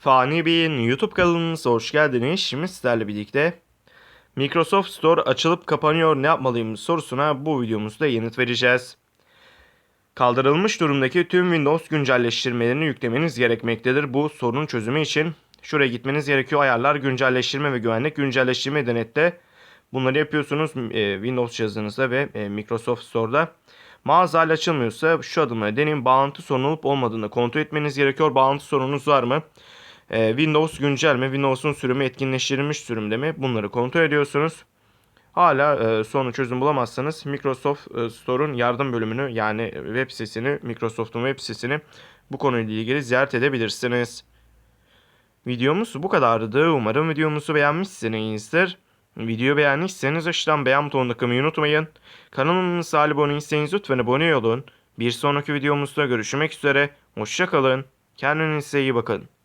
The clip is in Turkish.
Fani Bey'in YouTube kanalımıza hoş geldiniz. Şimdi sizlerle birlikte Microsoft Store açılıp kapanıyor ne yapmalıyım sorusuna bu videomuzda yanıt vereceğiz. Kaldırılmış durumdaki tüm Windows güncelleştirmelerini yüklemeniz gerekmektedir. Bu sorunun çözümü için şuraya gitmeniz gerekiyor. Ayarlar, güncelleştirme ve güvenlik, güncelleştirme denetle. Bunları yapıyorsunuz e, Windows cihazınızda ve e, Microsoft Store'da. Mağaza hala açılmıyorsa şu adımları deneyin. Bağlantı sorunu olup olmadığını kontrol etmeniz gerekiyor. Bağlantı sorununuz var mı? Ee, Windows güncel mi? Windows'un sürümü etkinleştirilmiş sürümde mi? Bunları kontrol ediyorsunuz. Hala e, sorunu çözüm bulamazsanız Microsoft e, Store'un yardım bölümünü yani web sitesini, Microsoft'un web sitesini bu konuyla ilgili ziyaret edebilirsiniz. Videomuz bu kadardı. Umarım videomuzu beğenmişsinizdir. Videoyu beğendiyseniz aşağıdan beğen butonuna tıklamayı unutmayın. Kanalımıza abone değilseniz lütfen abone olun. Bir sonraki videomuzda görüşmek üzere. Hoşçakalın. Kendinize iyi bakın.